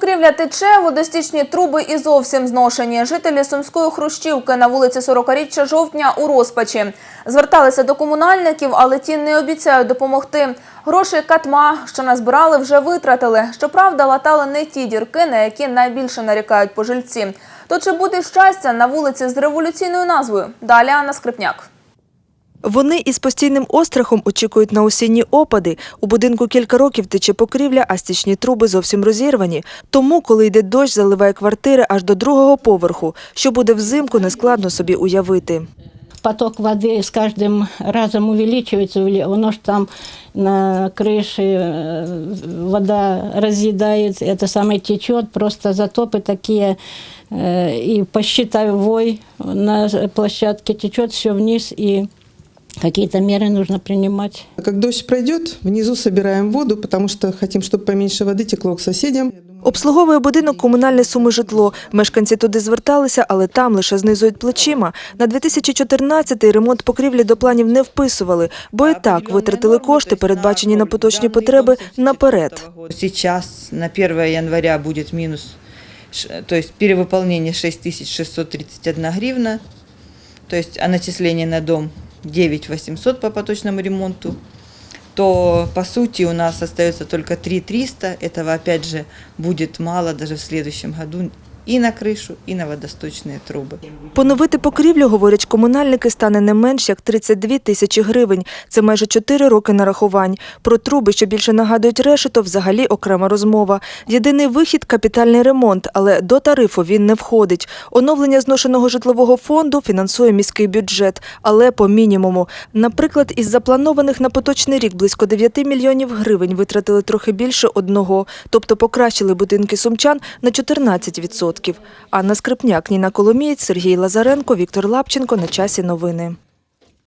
Покрівля тече, водостічні труби і зовсім зношені. Жителі Сумської Хрущівки на вулиці 40-річчя жовтня у розпачі. Зверталися до комунальників, але ті не обіцяють допомогти. Гроші катма, що назбирали, вже витратили. Щоправда, латали не ті дірки, на які найбільше нарікають пожильці. То чи буде щастя на вулиці з революційною назвою? Далі Анна Скрипняк. Вони із постійним острахом очікують на осінні опади. У будинку кілька років тече покрівля, а стічні труби зовсім розірвані. Тому, коли йде дощ, заливає квартири аж до другого поверху. Що буде взимку, нескладно собі уявити. поток воды с каждым разом увеличивается, увели- оно ж там на крыше э, вода разъедает, это самое течет, просто затопы такие, э, и посчитай вой на площадке течет все вниз, и какие-то меры нужно принимать. Как дождь пройдет, внизу собираем воду, потому что хотим, чтобы поменьше воды текло к соседям. Обслуговує будинок комунальне суми житло. Мешканці туди зверталися, але там лише знизують плечима. На 2014-й ремонт покрівлі до планів не вписували, бо і так витратили кошти, передбачені на поточні потреби, наперед. Сейчас на 1 января будет минус, ш- то есть перевыполнение 6631 гривна, то есть а начисление на дом 9800 по поточному ремонту, то по сути у нас остается только 3 300. Этого опять же будет мало даже в следующем году и на крышу, и на водосточные трубы. Поновити покрівлю, говорять комунальники, стане не менш як 32 тисячі гривень. Це майже 4 роки нарахувань. Про труби, що більше нагадують решето, взагалі окрема розмова. Єдиний вихід – капітальний ремонт, але до тарифу він не входить. Оновлення зношеного житлового фонду фінансує міський бюджет, але по мінімуму. Наприклад, із запланованих на поточний рік близько 9 мільйонів гривень витратили трохи більше одного, тобто покращили будинки сумчан на 14%. Анна Скрипняк, Ніна Коломієць, Сергій Лазаренко, Віктор Лапченко. На часі новини.